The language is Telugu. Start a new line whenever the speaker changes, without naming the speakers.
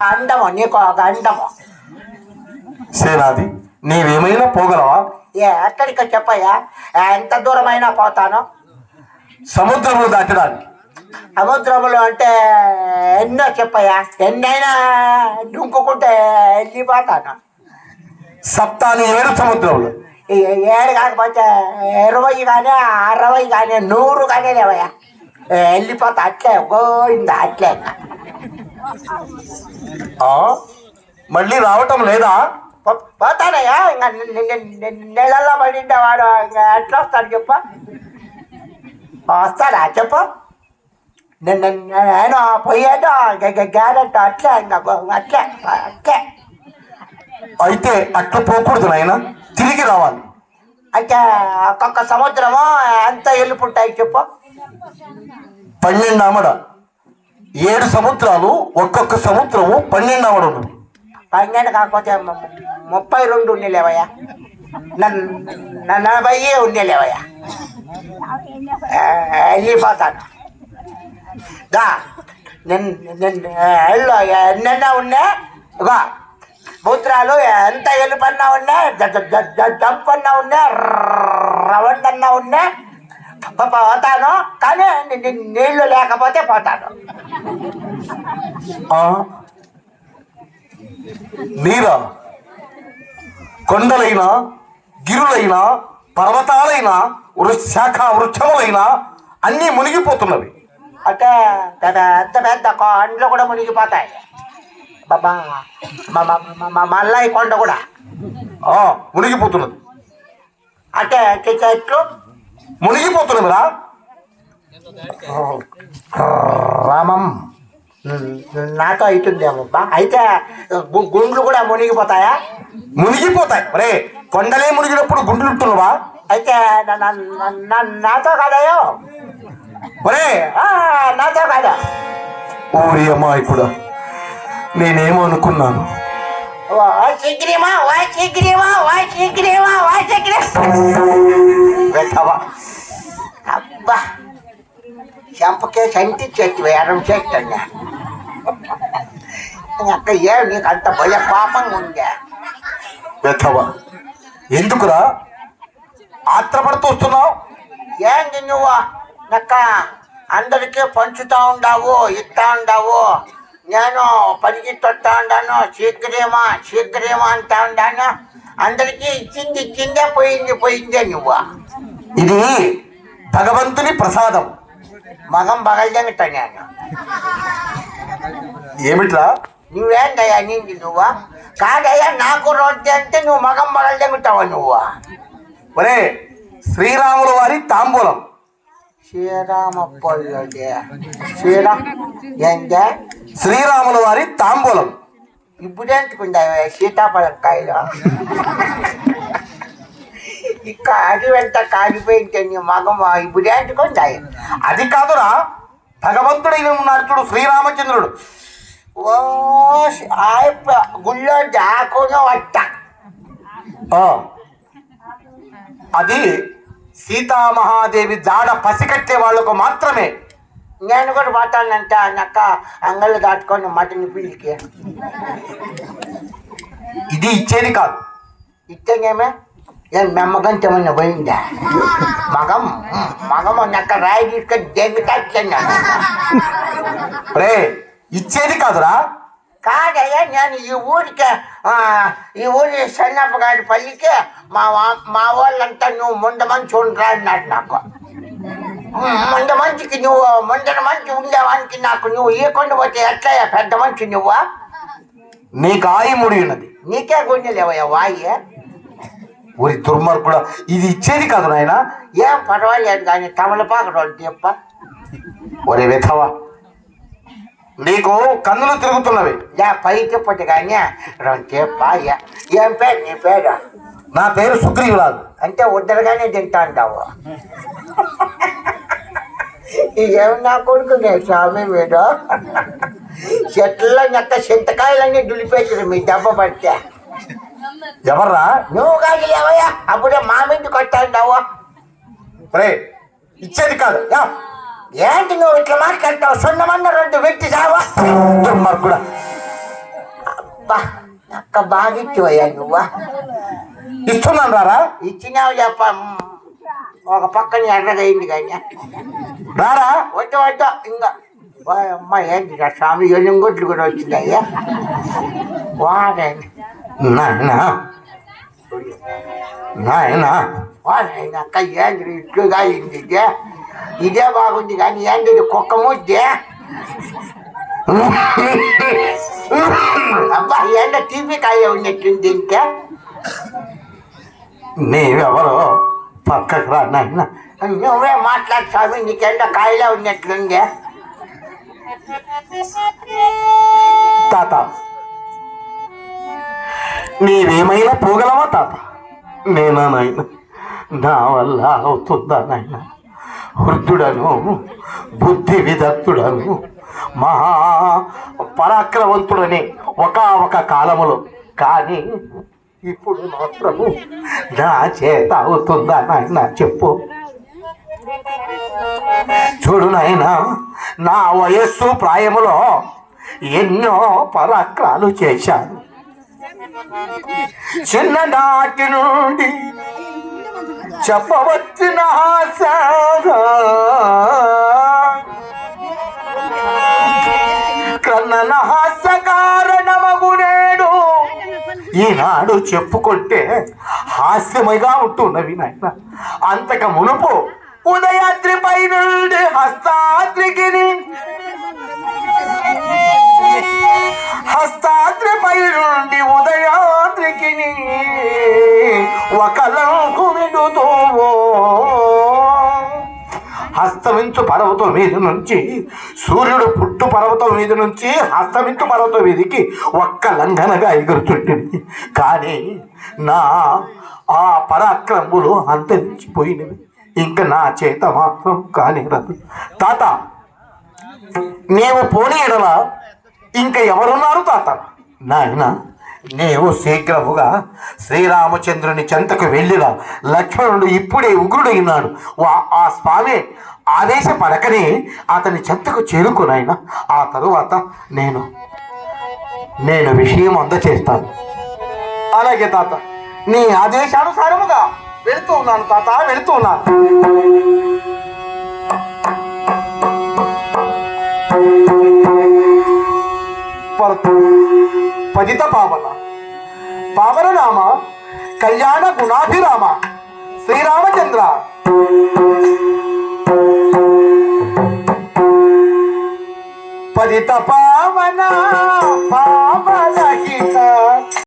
అండము నీకు ఒక అండము
సేనాది నీవేమైనా పోగలవా?
ఏ ఎక్కడికి చెప్పయ్యా? ఎంత దూరమైనా పోతాను.
సముద్రమును దాటడానికి.
సముద్రములు అంటే ఎన్నో చెప్పయ్యా? ఎన్నైనా దుంకుకుంటే వెళ్ళిపోతాను
సప్తాని ఏడు సముద్రములు.
ఏడు కాకపోతే ఇరవై కానీ అరవై కానీ నూరు కానీ లేవయ్యా. వెళ్ళిపోతా అట్లే గోయిందా అట్లే.
మళ్ళీ రావటం లేదా?
పోతానయ్యా ఇంకా నెలల్లో పడిండే వాడు ఇంకా ఎట్లా వస్తాడు చెప్పు. వస్తాడా చెప్పు. నేను పోయాడు గ్యారెంట్ అట్లే ఇంకా అట్లే అట్లే.
అయితే అట్లా పోకూడదు నాయన తిరిగి రావాలి.
అంటే ఒక్కొక్క సముద్రము ఎంత వెళ్ళిపుంటాయి చెప్పు.
పన్నెండు ఆమడ. ఏడు సముద్రాలు ఒక్కొక్క సముద్రము పన్నెండు అవడం
పన్నెండు కాకపోతే ముప్పై రెండు ఉండేలేవయ్యా నలభై ఉండేలేవయ్యా వెళ్ళిపోతాను దా నేను నేను ఎల్లో ఎన్నెన్న ఉన్నా ఇగో మూత్రాలు ఎంత ఎలుపన్నా ఉన్నా దంపన్నా ఉన్నా రవండ్ ఉన్నా పోతాను కానీ నీళ్ళు లేకపోతే పోతాను.
ఆ? నీరా కొండలైన గిరులైన పర్వతాలైన వృక్షాఖ వృక్షములైన అన్నీ మునిగిపోతున్నవి.
అంటే పెద్ద పెద్ద పెద్ద కొండలు కూడా మునిగిపోతాయి. బాబా మల్లయ్య కొండ కూడా.
ఆ మునిగిపోతున్నది.
అంటే చెట్లు
మునిగిపోతున్నదిరా
రామం. నాతో అవుతుంది బా అయితే గుండ్లు కూడా మునిగిపోతాయా?
మునిగిపోతాయి. రే కొండలే మునిగినప్పుడు గుండ్లు ఉంటున్నావా?
అయితే నా- నాతో కాదయో
మరే
నాతో కాదా.
ఓరి అమాయకుడా నేనేమో అనుకున్నాను
ఓ శీఘ్రమా ఓ శీఘ్రమా ఓ శీఘ్రమా ఓ శీఘ్రమా
వెతవా
అబ్బా! చెంపకే సంటి చెట్టు వేరం చెట్టండి అక్క ఏం నీకు అంత భయ పాపంగా ఉందా?
వెతవా ఎందుకురా? ఆత్రపడుతూ వస్తున్నావు?
ఏంది నువ్వు? నక్క అందరికీ పంచుతా ఉండావు ఇస్తా ఉండావు. నేను పరిగెత్తొస్తా ఉండాను శీఘ్రమా శీఘ్రమా అంటా ఉండాను. అందరికీ ఇచ్చింది ఇచ్చిందే పోయింది పోయిందే నువ్వు.
ఇది భగవంతుని ప్రసాదం.
మగం బగల్దంగిట నేను
ఏమిట్రా?
నువ్వేందయ్యా నింది నువ్వు? కాదయ్యా నాకు రొట్టె అంటే నువ్వు మగం బగల్దంగుతావా నువ్వు?
ఒరే శ్రీరాముల వారి తాంబూలం.
శ్రీరామ శ్రీరామ్ ఏందే?
శ్రీరాముల వారి తాంబూలం.
ఇప్పుడెందుకుందా సీతాఫలం కాయలు? ఇక్క అది వెంట కాలిపోయింటే నీ మగం ఇప్పుడేంటుకుందాయి
అది కాదురా భగవంతుడైన ఉన్నాడు చూడు శ్రీరామచంద్రుడు.
ఓ గుళ్ళో దాకును వట్ట.
అది సీతామహాదేవి జాడ పసికట్టే వాళ్ళకు మాత్రమే.
నేను కూడా పోతానంట నక్క అంగళ్ళు దాటుకొని మటన్ పిల్లికి
ఇది ఇచ్చేది కాదు.
ఇచ్చేమేమే ఏం మెమ్మగంతమన్న పోయిందా మగం మగం నక్క రాయి తీసుకొని దెంగుతాను
రే ఇచ్చేది కాదురా
కాదయ్యా నేను ఈ ఊరికి ఈ ఊరి సన్నప్పగాడి పల్లికి మా మా వాళ్ళంతా నువ్వు ముండ మంచి ఉండరా అన్నాడు నాకు ముండ మంచికి నువ్వు ముందర మంచి ఉండేవానికి నాకు నువ్వు ఇవ్వకుండా పోతే ఎట్లయ్యా పెద్ద మంచి నువ్వు
నీకు ఆయిముడి ఉన్నది
నీకే గుండె లేవయ్యా వాయి
ఊరి దుర్మార్గుడా ఇది ఇచ్చేది కాదు నాయన.
ఏం పర్వాలేదు కానీ తమలపాకు అంటే చెప్ప
ఒరే వెధవా నీకు కన్నులు తిరుగుతున్నవి.
యా పై పట్టి కానీ రెండు చెప్ప ఏం పేరు నీ పేరు?
నా పేరు సుగ్రీవురాజు
అంటే ఒడ్డరగానే తింటా అంటావు ఏం నా కొడుకునే స్వామి మీరు చెట్లలో నెక్క చింతకాయలన్నీ దులిపేసారు మీ దెబ్బ పడితే.
ఎవర్రా?
నువ్వు కాదు లేవయ్యా అప్పుడే మామింటి కొట్టాండావు.
రే ఇచ్చేది కాదు. యా,
ఏంటి నువ్వు ఇట్లా మాట్లాడతావు? సున్నమన్న రెండు వ్యక్తి చావా?
దుర్మార్గుడా
అబ్బా అక్క బాగా ఇచ్చివయ్యా నువ్వా?
ఇస్తున్నాను రారా?
ఇచ్చినావు చెప్ప. ఒక పక్కన ఎర్రగైంది కానీ.
రారా?
వద్దు వడ్డ ఇంకా. అమ్మ ఏంటి రా స్వామి గుడ్లు కూడా వచ్చిందయ్యా వాడండి
నాయనా. నాయనా.
వాడండి అక్క ఏంటి ఇట్లుగా ఇదే? ఇదే బాగుంది కానీ ఏంటి ఇది కుక్క ముద్దే? అబ్బా ఏంట టీవీ కాయ ఉన్నట్టుంది ఇంకా
నీవెవరో పక్కకు రా నాయన.
నువ్వే మాట్లాడు స్వామి నీకెండ కాయలో ఉన్నట్లుందే?
తాత నీవేమైనా పోగలవా తాత? నేనా నాయన నా వల్ల అవుతుందా నాయన? వృద్ధుడను బుద్ధి విదత్తుడను మహా పరాక్రమంతుడని ఒక ఒక కాలములో. కానీ ఇప్పుడు మాత్రము నా చేత అవుతుందా నాయన? చెప్పు. చూడు నాయన నా వయస్సు ప్రాయములో ఎన్నో పరాక్రాలు చేశాను. చిన్ననాటి నుండి చెప్పవచ్చిన ఆశ కన్నన హాస కారణమగునేడు ఈనాడు చెప్పుకుంటే హాస్యమయగా ఉంటున్నవి నాయన. అంతక మునుపు ఉదయాద్రిపై నుండి హస్తాద్రికి హస్తాద్రిపై నుండి ఉదయాద్రికి ఒక లంకు విడుతోవో హస్తమించు పర్వతం మీద నుంచి సూర్యుడు పుట్టు పర్వతం మీద నుంచి హస్తమించు పర్వతం మీదకి ఒక్క లంఘనగా ఎగురుతుంటుంది. కానీ నా ఆ పరాక్రమములు అంతరించిపోయినవి. ఇంకా నా చేత మాత్రం కానిరదు. తాత నీవు పోనీ ఎడల ఇంకా ఎవరున్నారు తాత? నాయన నీవు శీఘ్రముగా శ్రీరామచంద్రుని చెంతకు వెళ్ళిన లక్ష్మణుడు ఇప్పుడే ఉగ్రుడైనాడు. వా- ఆ స్వామి ఆదేశపడకనే అతని చెంతకు చేరుకునాయన ఆ తరువాత నేను నేను విషయం అందచేస్తాను. అలాగే తాత నీ ఆదేశానుసారముగా వెళుతూ ఉన్నాను తాత వెళుతూ ఉన్నాను. परतु भजित पावना। पावन नाम कल्याण गुणाभिराम। श्रीरामचंद्र। पदित पावना पावन गीता